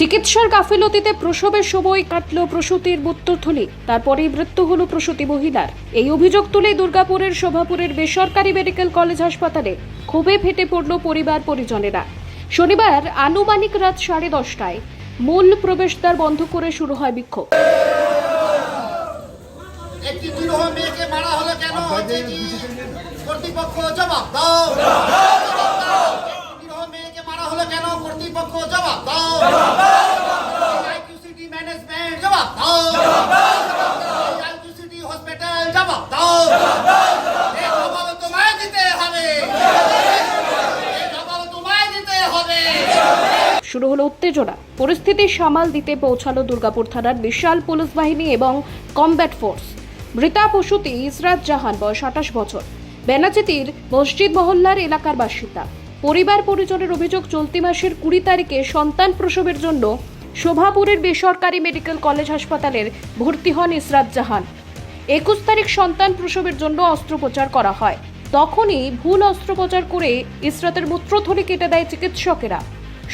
চিকিৎসার গাফিলতিতে প্রসবের সময় কাটল প্রসূতির মৃত্যুথলি তারপরেই মৃত্যু হল প্রসূতি মহিলার। এই অভিযোগ তুলে দুর্গাপুরের শোভাপুরের বেসরকারি মেডিকেল কলেজ হাসপাতালে ক্ষোভে ফেটে পড়ল পরিবার পরিজনেরা। শনিবার আনুমানিক রাত সাড়ে দশটায় মূল প্রবেশদ্বার বন্ধ করে শুরু হয় বিক্ষোভ। একটি বিরহ মেয়েকে মারা হলো কেন? কর্তৃপক্ষ জবাব দাও। বিরহ মেয়েকে মারা হলো কেন? কর্তৃপক্ষ জবাব দাও। জবাব দাও জবাব তোমায় দিতে হবে। জবাব তোমায় দিতে হবে। শুরু হলো উত্তেজনা। পরিস্থিতি সামাল দিতে পৌঁছালো দুর্গাপুর থানার বিশাল পুলিশ বাহিনী এবং কমব্যাট ফোর্স। মৃতা প্রসূতি ইসরাত জাহান বয়স আঠাশ বছর। বেনাচিতির মসজিদ মহল্লার এলাকার বাসিন্দা। পরিবার পরিজনের অভিযোগ চলতি মাসের কুড়ি তারিখে সন্তান প্রসবের জন্য শোভাপুরের বেসরকারি মেডিকেল কলেজ হাসপাতালের ভর্তি হন ইসরাত জাহান। একুশ তারিখ সন্তান প্রসবের জন্য অস্ত্রোপচার করা হয়। তখনই ভুল অস্ত্রোপচার করে ইসরাতের মূত্রথলি কেটে দেয় চিকিৎসকেরা।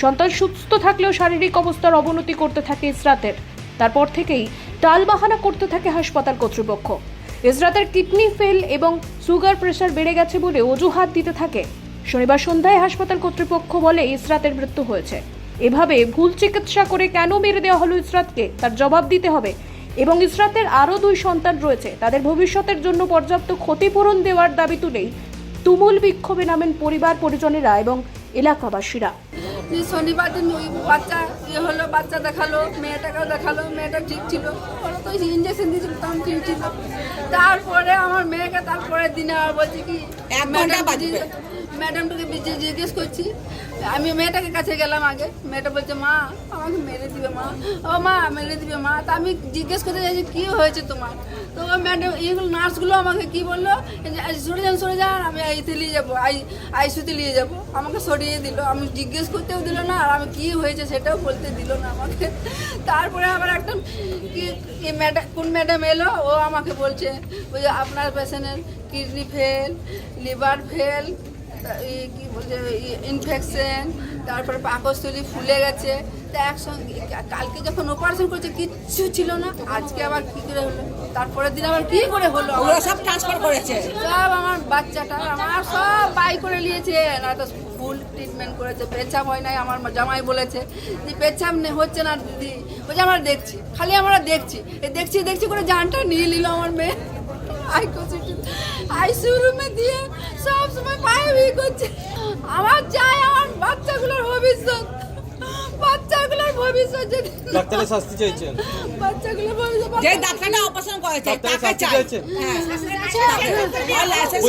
সন্তান সুস্থ থাকলেও শারীরিক অবস্থার অবনতি করতে থাকে ইসরাতের। তারপর থেকেই টালবাহানা করতে থাকে হাসপাতাল কর্তৃপক্ষ। ইসরাতের কিডনি ফেল এবং সুগার প্রেশার বেড়ে গেছে বলে অজুহাত দিতে থাকে। শনিবার সন্ধ্যায় হাসপাতাল কর্তৃপক্ষ বলে ইসরাতের মৃত্যু হয়েছে। এভাবে ভুল চিকিৎসা করে কেন মেরে দেওয়া হলো ইসরাতকে? তার জবাব দিতে হবে এবং ইসরাতের আরও দুই সন্তান রয়েছে। তাদের ভবিষ্যতের জন্য পর্যাপ্ত ক্ষতিপূরণ দেওয়ার দাবি তুলেই তুমুল বিক্ষোভে নামেন পরিবার, পরিজনেরা এবং এলাকাবাসীরা। শনিবার দিন ওই বাচ্চা ইয়ে হলো বাচ্চা দেখাল মেয়েটাকেও দেখাল মেয়েটা ঠিক ছিল। ওরা তো ইঞ্জেকশন দিয়েছিল তখন ঠিক ছিল তারপরে আমার মেয়েকে তারপরে দিনে আর বলছি কি ম্যাডাম ম্যাডামটাকে জিজ্ঞেস করছি। আমি মেয়েটাকে কাছে গেলাম আগে। মেয়েটা বলছে মা আমাকে মেরে দিবে মা। ও মা মেরে দিবে মা। তা আমি জিজ্ঞেস করতে চাইছি কী হয়েছে তোমার? তো ম্যাডাম এইগুলো নার্সগুলো আমাকে কি বলল সরে যান সরে যান আমি আইতে নিয়ে যাব আই আইসিউতে নিয়ে যাব। আমাকে সরিয়ে দিল। আমি জিজ্ঞেস করতেও দিল না আর আমি কী হয়েছে সেটাও বলতে দিল না আমাকে। তারপরে আবার একটা কি ম্যাডাম কোন ম্যাডাম এলো? ও আমাকে বলছে ওই যে আপনার পেশেন্টের কিডনি ফেল লিভার ফেল কি বলছে ইনফেকশন তারপরে পাকস্থলী ফুলে গেছে। তা একসঙ্গে কালকে যখন অপারেশন করছে কিচ্ছু ছিল না। আজকে আবার কি করে হলো? তারপরের দিন আবার কি করে হলো? ওরা সব ট্রান্সফার করেছে। সব আমার বাচ্চাটা আমার সব বাই করে নিয়েছে না তো ফুল ট্রিটমেন্ট করেছে পেচ্ছাপ হয় নাই আমার জামাই বলেছে যে পেচ্ছাপ নে- হচ্ছে না দিদি। বলছে আমরা দেখছি খালি আমরা দেখছি। এই দেখছি দেখছি করে জানটা নিয়ে নিল আমার মেয়ে। আইসিউ রুমে দিয়ে সব সময় পায়ে বিয়ে করছে। আমার চাই আমার বাচ্চাগুলোর ভবিষ্যৎ। বাচ্চাগুলোর ভবিষ্যৎ যদি ডাক্তারের শাস্তি চাইছেন? বাচ্চাগুলোর ভবিষ্যৎ যে ডাক্তারটা অপারেশন করেছে তাকে চাই। হ্যাঁ। আর লাইসেন্স?